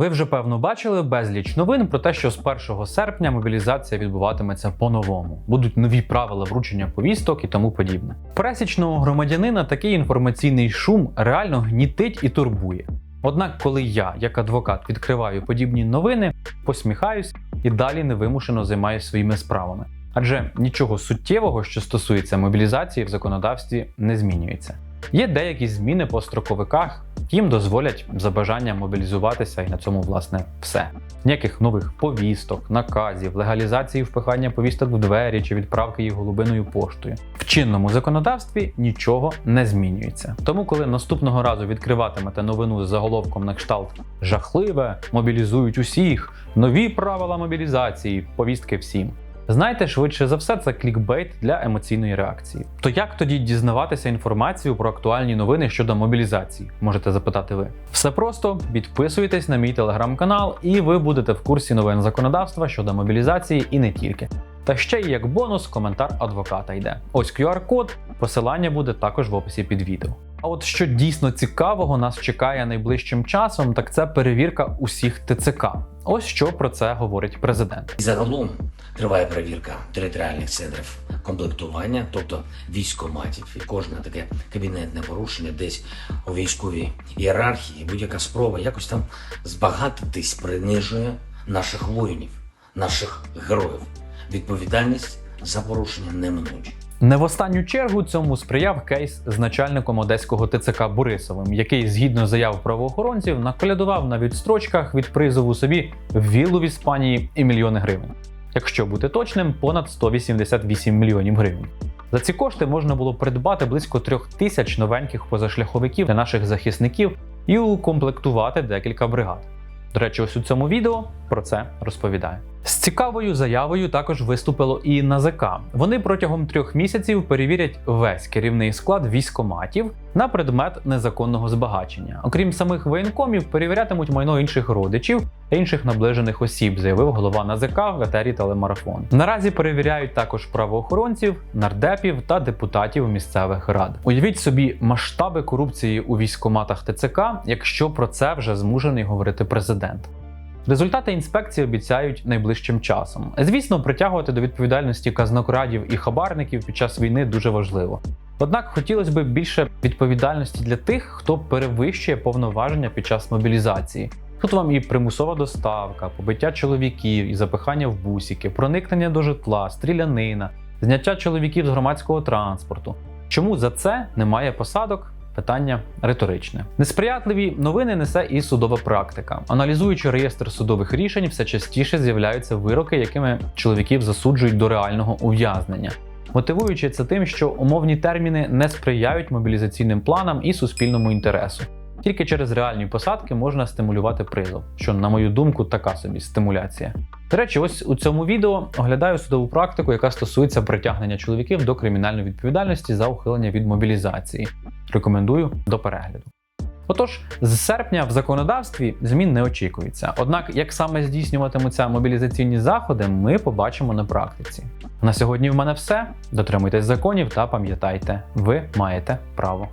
ви вже певно бачили безліч новин про те, що з 1 серпня мобілізація відбуватиметься по-новому. Будуть нові правила вручення повісток і тому подібне. Пересічного громадянина такий інформаційний шум реально гнітить і турбує. Однак, коли я, як адвокат, відкриваю подібні новини, посміхаюсь і далі невимушено займаюся своїми справами. Адже нічого суттєвого, що стосується мобілізації в законодавстві, не змінюється. Є деякі зміни по строковиках, їм дозволять за бажанням мобілізуватися, і на цьому власне все. Ніяких нових повісток, наказів, легалізації впихання повісток в двері чи відправки їх голубиною поштою. В чинному законодавстві нічого не змінюється. Тому, коли наступного разу відкриватимете новину з заголовком на кшталт жахливе, мобілізують усіх, нові правила мобілізації, повістки всім. Знайте, швидше за все, це клікбейт для емоційної реакції. То як тоді дізнаватися інформацію про актуальні новини щодо мобілізації? Можете запитати ви. Все просто підписуйтесь на мій телеграм-канал, і ви будете в курсі новин законодавства щодо мобілізації і не тільки. Та ще й як бонус коментар адвоката йде. Ось QR-код, посилання буде також в описі під відео. А от що дійсно цікавого нас чекає найближчим часом, так це перевірка усіх ТЦК. Ось що про це говорить президент. Загалом триває перевірка територіальних центрів комплектування, тобто військоматів. І кожне таке кабінетне порушення десь у військовій ієрархії, будь-яка спроба якось там збагатитись принижує наших воїнів, наших героїв. Відповідальність за порушення неминуча. Не в останню чергу цьому сприяв кейс з начальником одеського ТЦК Борисовим, який, згідно заяв правоохоронців, наколядував на відстрочках від призову собі віллу в Іспанії і мільйони гривень. Якщо бути точним, понад 188 мільйонів гривень. За ці кошти можна було придбати близько трьох тисяч новеньких позашляховиків для наших захисників і укомплектувати декілька бригад. До речі, ось у цьому відео про це розповідаю. З цікавою заявою також виступило і НАЗК. Вони протягом трьох місяців перевірять весь керівний склад військоматів на предмет незаконного збагачення. Окрім самих воєнкомів, перевірятимуть майно інших родичів та інших наближених осіб, заявив голова НАЗК в етері телемарафон. Наразі перевіряють також правоохоронців, нардепів та депутатів місцевих рад. Уявіть собі масштаби корупції у військоматах ТЦК, якщо про це вже змушений говорити президент. Результати інспекції обіцяють найближчим часом. Звісно, притягувати до відповідальності казнокрадів і хабарників під час війни дуже важливо. Однак хотілося б більше відповідальності для тих, хто перевищує повноваження під час мобілізації. Тут вам і примусова доставка, побиття чоловіків, і запихання в бусики, проникнення до житла, стрілянина, зняття чоловіків з громадського транспорту. Чому за це немає посадок? Питання риторичне. Несприятливі новини несе і судова практика. Аналізуючи реєстр судових рішень, все частіше з'являються вироки, якими чоловіків засуджують до реального ув'язнення. Мотивуючи це тим, що умовні терміни не сприяють мобілізаційним планам і суспільному інтересу. Тільки через реальні посадки можна стимулювати призов, що, на мою думку, така собі стимуляція. До речі, ось у цьому відео оглядаю судову практику, яка стосується притягнення чоловіків до кримінальної відповідальності за ухилення від мобілізації. Рекомендую до перегляду. Отож, з серпня в законодавстві змін не очікується. Однак, як саме здійснюватимуться мобілізаційні заходи, ми побачимо на практиці. На сьогодні в мене все. Дотримуйтесь законів та пам'ятайте, ви маєте право.